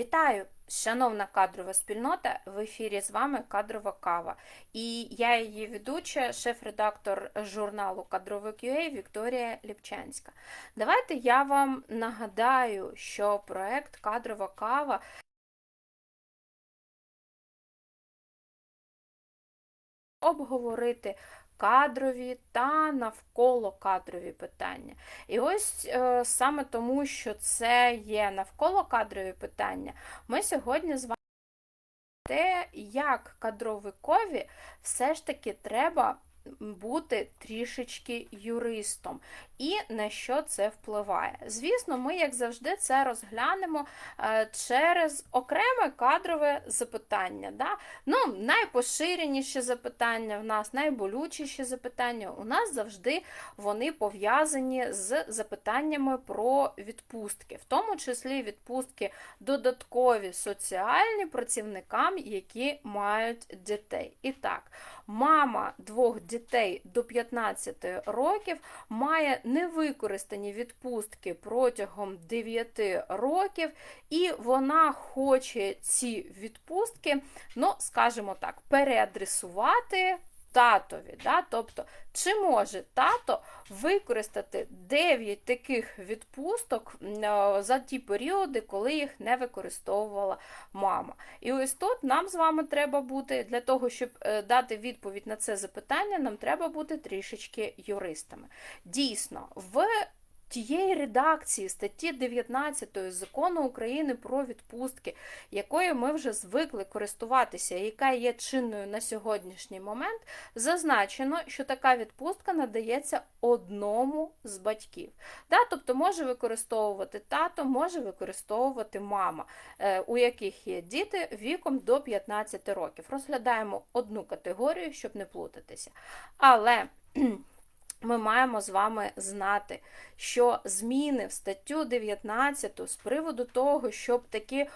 Вітаю, шановна кадрова спільнота! В ефірі з вами кадрова кава. І я її ведуча, шеф-редактор журналу Кадровик UA Вікторія Ліпчанська. Давайте я вам нагадаю, що проект Кадрова кава. Обговорити кадрові та навколо кадрові питання. І ось е, саме тому, що це є навколо кадрові питання, ми сьогодні з вами те, як кадровикові все ж таки треба бути трішечки юристом і на що це впливає. Звісно, ми, як завжди, це розглянемо е, через окреме кадрове запитання. Да? Ну, Найпоширеніші запитання в нас, найболючіші запитання у нас завжди вони пов'язані з запитаннями про відпустки, в тому числі відпустки додаткові соціальні працівникам, які мають дітей. І так, мама двох до 15 років має невикористані відпустки протягом 9 років, і вона хоче ці відпустки, ну, скажімо так, переадресувати. Татові, да? тобто, чи може тато використати 9 таких відпусток за ті періоди, коли їх не використовувала мама? І ось тут нам з вами треба бути, для того, щоб е, дати відповідь на це запитання, нам треба бути трішечки юристами. Дійсно, в тієї редакції статті 19 закону України про відпустки, якою ми вже звикли користуватися, яка є чинною на сьогоднішній момент, зазначено, що така відпустка надається одному з батьків. Да? Тобто може використовувати тато, може використовувати мама, е, у яких є діти віком до 15 років. Розглядаємо одну категорію, щоб не плутатися. Але ми маємо з вами знати, що зміни в статтю 19 з приводу того, щоб такі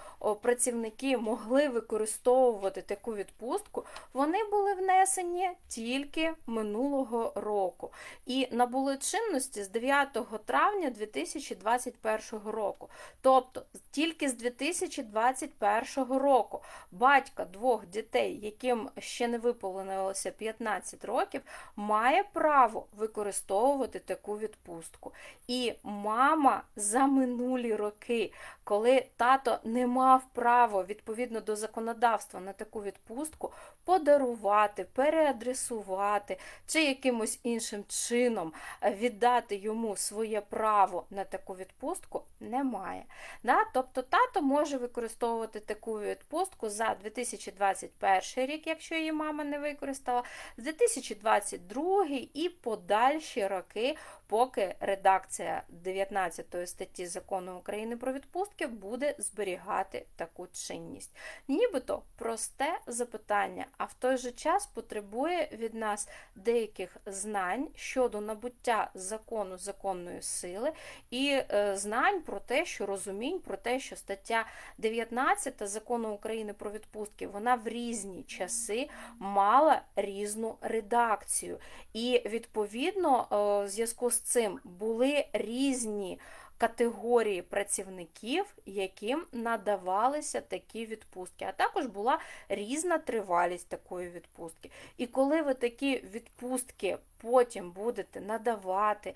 працівники могли використовувати таку відпустку, вони були внесені тільки минулого року і набули чинності з 9 травня 2021 року. Тобто тільки з 2021 року батька двох дітей, яким ще не виповнилося 15 років, має право використовувати використовувати таку відпустку. І мама за минулі роки, коли тато не мав права відповідно до законодавства на таку відпустку, подарувати, переадресувати чи якимось іншим чином віддати йому своє право на таку відпустку, немає. Да? Тобто тато може використовувати таку відпустку за 2021 рік, якщо її мама не використала, з 2022 і подальші роки, поки редакція 19 статті закону України про відпустки буде зберігати таку чинність. Нібито просте запитання, а в той же час потребує від нас деяких знань щодо набуття закону законної сили і е, знань про те, що розумінь, про те, що стаття 19 закону України про відпустки вона в різні часи мала різну редакцію. І відповідно е, в зв'язку з цим були різні категорії працівників, яким надавалися такі відпустки, а також була різна тривалість такої відпустки. І коли ви такі відпустки потім будете надавати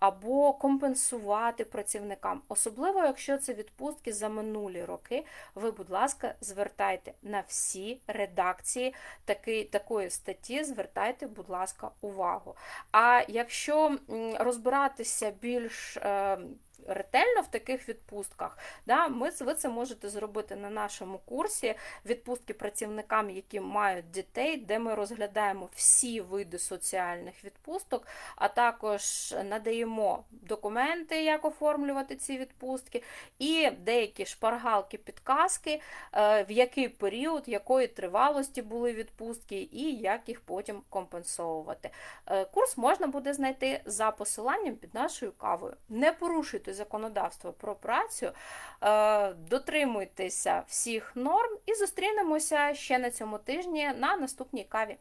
або компенсувати працівникам, особливо, якщо це відпустки за минулі роки, ви, будь ласка, звертайте на всі редакції таки, такої статті, звертайте, будь ласка, увагу. А якщо розбиратися більш е, ретельно в таких відпустках. Да, ми, Ви це можете зробити на нашому курсі відпустки працівникам, які мають дітей, де ми розглядаємо всі види соціальних відпусток, а також надаємо документи, як оформлювати ці відпустки, і деякі шпаргалки, підказки, е, в який період, якої тривалості були відпустки, і як їх потім компенсовувати. Е, курс можна буде знайти за посиланням під нашою кавою. Не порушуйте законодавство про працю, е, дотримуйтеся всіх норм і зустрінемося ще на цьому тижні на наступній каві.